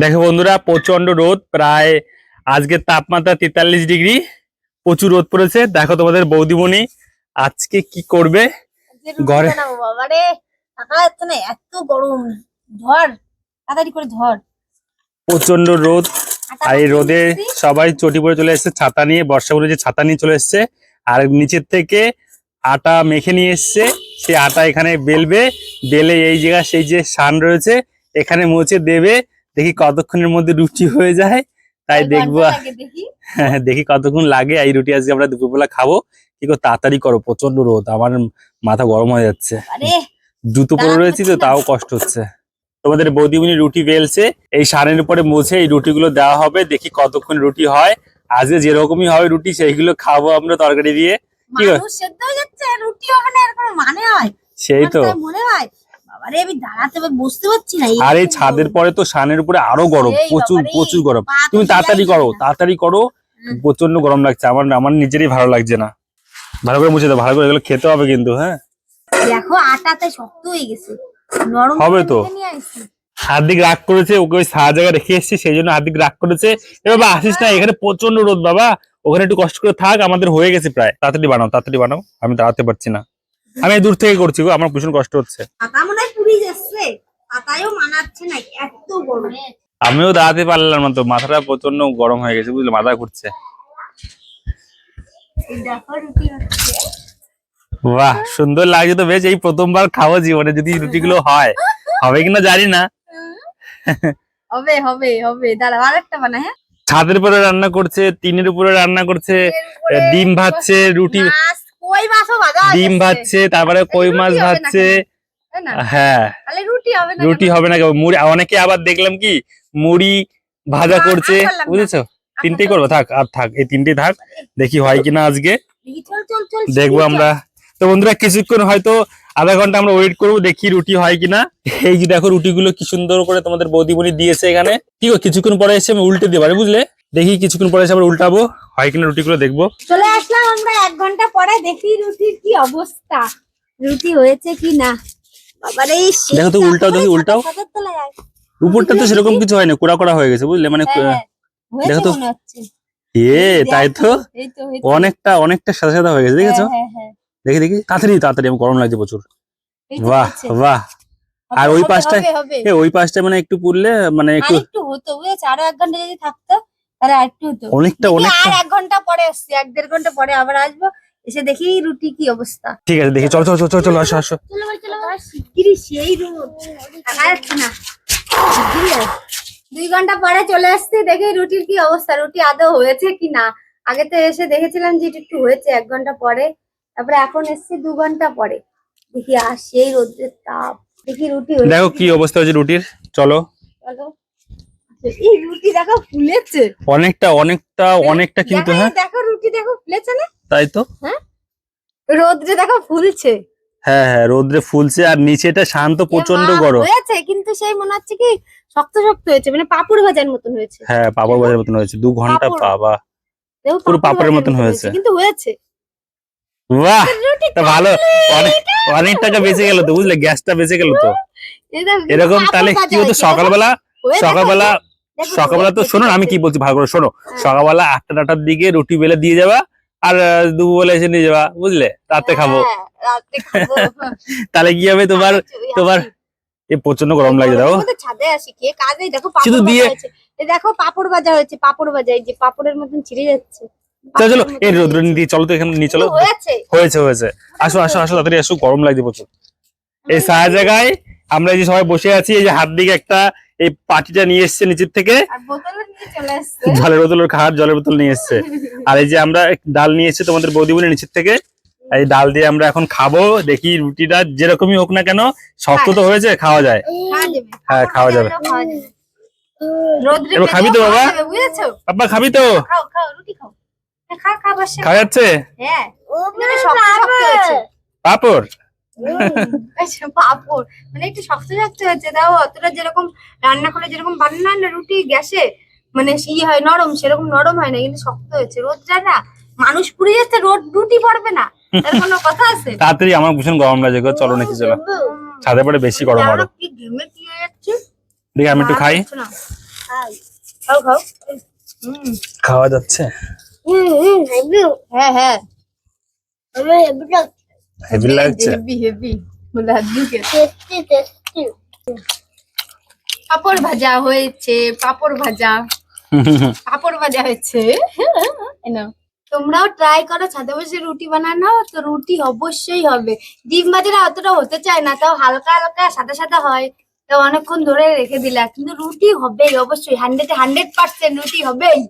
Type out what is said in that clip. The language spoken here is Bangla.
দেখো বন্ধুরা প্রচণ্ড রোদ প্রায় আজকের তাপমাত্রা তেতাল্লিশ ডিগ্রি প্রচুর রোদ পড়েছে। দেখো তোমাদের বৌদিমণি আজকে কি করবে? ঘরে- এত গরম ধর তাড়াতাড়ি করে ধর প্রচণ্ড রোদ। আর এই রোদে সবাই চটি পরে চলে এসেছে ছাতা নিয়ে বর্ষা বলে যে ছাতা নিয়ে চলে এসেছে। আর নিচের থেকে আটা মেখে নিয়ে এসছে সেই আটা এখানে বেলবে বেলে এই জায়গা সেই যে সান রয়েছে এখানে মুছে দেবে। দেখি কতক্ষণের মধ্যে রুটি হয়ে যায় তাই দেখব। দেখি? হ্যাঁ, দেখি কতক্ষণ লাগে এই রুটি আজকে আমরা দুপুরবেলা খাব। কি করে তাড়াতাড়ি করো প্রচণ্ড রোদ আমার মাথা গরম হয়ে যাচ্ছে। জুতো পরে রয়েছি তো তাও কষ্ট হচ্ছে। তোমাদের বৌদিমণি রুটি বেলছে এই সারের উপরে মুছে এই রুটিগুলো দেওয়া হবে দেখি কতক্ষণ রুটি হয়। আজকে যেরকমই হবে রুটি সেইগুলো খাব আমরা তরকারি দিয়ে। কি গো? সেদ্ধ হয়ে যাচ্ছে রুটি হবে না এরকম মানে হয়? সেই তো। মনে হয়। বাবারে আমি দাঁড়াতে পার- বসতে পারছি না আর এই ছাদের পরে তো সানের উপরে আরও গরম প্রচুর প্রচুর গরম। তুমি তাড়াতাড়ি করো তাড়াতাড়ি করো প্রচণ্ড গরম লাগছে আমার আমার নিজেরই ভালো লাগছে না। ভালো করে মুছে দাও ভালো করে এগুলো খেতে হবে কিন্তু হ্যাঁ? দেখো আটাতে শক্ত হয়ে গেছে। নরম হবে তো। হার্দিক রাগ করেছে ওকে ওই সাহা জায়গায় রেখে এসেছি সেই জন্য হার্দিক রাগ করেছে। এ বাবা আসিস না এখানে প্রচণ্ড রোদ বাবা। ওখানে একটু কষ্ট করে থাক আমাদের হয়ে গেছে প্রায়। তাড়াতাড়ি বানাও তাড়াতাড়ি বানাও আমি দাঁড়াতে পারছি না। আমি দূর থেকে করছি গো আমার ভীষণ কষ্ট হচ্ছে। পাতা মনে পুড়ে যাচ্ছে। পাতায়ও মানাচ্ছে না এত গরম। আমিও দাঁড়াতে পারলাম না তো মাথাটা প্রচণ্ড গরম হয়ে গেছে বুঝলে মাথা ঘুরছে। বাহ সুন্দর লাগছে তো বেশ এই প্রথমবার খাব জীবনে যদি রুটিগুলো হয়। হবে কিনা জানি না। হবে হবে হবে। আরেকটা বানা হ্যাঁ। ছাদের উপরে রান্না করছে টিনের উপরে রান্না করছে ডিম ভাজছে রুটি কই মাছও ভাজা ডিম ভাজছে তারপরে কই মাছ ভাজছে। হ্যাঁ। তাহলে রুটি হবে না রুটি হবে না মুড়ি অনেকে আবার দেখলাম কি মুড়ি ভাজা করছে। বুঝেছ? তিনটেই করব। থাক আর থাক এই তিনটেই থাক দেখি হয় কিনা আজকে। দেখব আমরা। তো বন্ধুরা কিছুক্ষণ হয়তো আধা ঘণ্টা আমরা ওয়েট করব দেখি রুটি হয় কিনা। এই যে দেখো রুটিগুলো কি সুন্দর করে তোমাদের বৌদিমণি দিয়েছে এখানে। কি কিছুক্ষণ পরে এসে আমি উল্টে দিতে পারি বুঝলে? দেখি কিছুক্ষণ পরে আমরা উল্টাবো হয় কিনা রুটিগুলো দেখব। চলে আসলাম আমরা এক ঘণ্টা পরে দেখি রুটির কি অবস্থা। রুটি হয়েছে কি না? বাবারে দেখো তো উল্টাও, দেখি উল্টাও। উপরটা তো সেরকম কিছু হয় না কোড়া কোড়া হয়ে গেছে বুঝলে? মানে হ্যাঁ, দেখো তো। এ তাই তো। অনেকটা অনেকটা সাদা সাদা হয়ে গেছে দেখেছ? হ্যাঁ, হ্যাঁ, হ্যাঁ, দেখি দেখি। তাড়াতাড়ি তাড়াতাড়ি আমার গরম লাগছে প্রচুর। বাহ বাহ। আর ওই হবে। ওই পাশটা মানে একটু পুড়লে মানে একটু হতো বুঝেছ? আরও এক ঘণ্টা যদি থাকতো আর একটু হতো অনেকটা অনেকটা। আর এক ঘণ্টা পরে আসছি এক দেড় ঘণ্টা পরে আবার আসব। এসে দেখি রুটি কি অবস্থা। ঠিক আছে দেখি। চলো চলো চলো চলো, চলো আসো আসো। চলো ভাই, চলো ভাই। শিগগিরই সেই রোদ। যাচ্ছে না। দুই ঘণ্টা পরে চলে আসছি দেখি রুটির কি অবস্থা। রুটি আদৌ হয়েছে কি না? আগে তো এসে দেখেছিলাম যে এটা একটু হয়েছে এক ঘণ্টা পরে। তারপরে এখন এসছি দু ঘণ্টা পরে। দেখি আর সেই রোদের তাপ। দেখি রুটি দেখো কি অবস্থা হয়েছে রুটির। চলো। চলো। এই রুটি দেখো ফুলেছে। অনেকটা অনেকটা অনেকটা কিন্তু হ্যাঁ? দেখো রুটি দেখো ফুলেছে না? তাই তো? রোদ্রে দেখো ফুলছে। হ্যাঁ হ্যাঁ রোদ্রে ফুলছে আর নিচেটা শান্ত প্রচণ্ড গরম। হয়েছে কিন্তু সেই মনে হচ্ছে কি শক্ত শক্ত হয়েছে মানে পাপড় ভাজার মতন হয়েছে। হ্যাঁ পাপড় বাজার মতন হয়েছে দু ঘণ্টা। বাবা। পুরো পাঁপড় পাঁপড়ের ভাজার মতন হয়েছে। কিন্তু হয়েছে। বাহ! তা ভালো অনেক অনেক টাকা বেঁচে গেল তো বুঝলে? গ্যাসটা বেঁচে গেল তো। এরকম তাহলে কি হতো? সকালবেলা হয়ে সকালবেলা সকালবেলা তো শোনো আমি কি বলছি ভালো করে শোনো। সকালবেলা আটটা নটার দিকে রুটি বেলে দিয়ে যাবা আর দুপুরবেলা এসে নিয়ে যাবা বুঝলে? রাতে খাব। হ্যাঁ, তাহলে কি হবে তোমার তোমার এ প্রচণ্ড গরম ছাদে আসি কে? কাজে দেখো পাপড় শুধু ভাজা দিয়ে- হয়েছে। দেখো পাপড় ভাজা হয়েছে পাপড় ভাজা এই যে পাপড়ের মতন ছিঁড়ে যাচ্ছে। চলো চলো এই রোদ্র। নিয়ে চলো তো এখানে নিয়ে চলো। হয়েছে। হয়েছে হয়েছে। আসো আসো আসো তাড়াতাড়ি আসো গরম লাগছে প্রচুর। এই সারা জায়গায় আমরা এই যে সবাই বসে আছি এই যে হাত দিকে একটা এই পাটিটা নিয়ে এসছে নিচের থেকে। বোতলে জলের বোতলের খাওয়ার জলের বোতল নিয়ে এসছে। আর এই যে আমরা এক ডাল নিয়ে এসেছি তোমাদের বৌদি বলে নিচের থেকে। এই ডাল দিয়ে আমরা এখন খাব দেখি রুটিটা যেরকমই হোক না কেন শক্ত তো হয়েছে খাওয়া যায়। হ্যাঁ, খাওয়া যাবে। এবার খাবি তো বাবা? আব্বা খাবি তো? খাও খাও রুটি খাও। হ্যাঁ, খা খা বসে। খাওয়া যাচ্ছে? হ্যাঁ। পাপড়? পাঁপড় মানে একটু শক্ত শক্ত হয়েছে দাও অতটা যেরকম রান্না করে যেরকম বানানো না রুটি গ্যাসে মানে ই হয় নরম সেরকম নরম হয় না কিন্তু শক্ত হয়েছে রোদটা না মানুষ পুড়ে যাচ্ছে রোদ রুটি পড়বে না। তার কোনো কথা আছে? তাড়াতাড়ি আমার ভীষণ গরম লাগছে গো চলো নাকি চলো। ছাদে পরে বেশি গরম আরও কি ঘেমে কি হয়ে যাচ্ছে দেখি আমি একটু খাই। খাও খাও। হুম। খাওয়া যাচ্ছে। হুম হুম হ্যাঁ হ্যাঁ। আমি হেভি লাগছে হেভি হেভি লাড্ডুকে টেস্টি টেস্টি পাপড় ভাজা হয়েছে পাপড় ভাজা পাপড় ভাজা হয়েছে। তোমরাও ট্রাই করো ছাদে বসে রুটি বানানো তো রুটি অবশ্যই হবে ডিম ভাজাটা অতটা হতে চায় না তাও হালকা হালকা সাদা সাদা হয় তো অনেকক্ষণ ধরে রেখে দিলা কিন্তু রুটি হবেই অবশ্যই হান্ড্রেড হান্ড্রেড পার্সেন্ট রুটি হবেই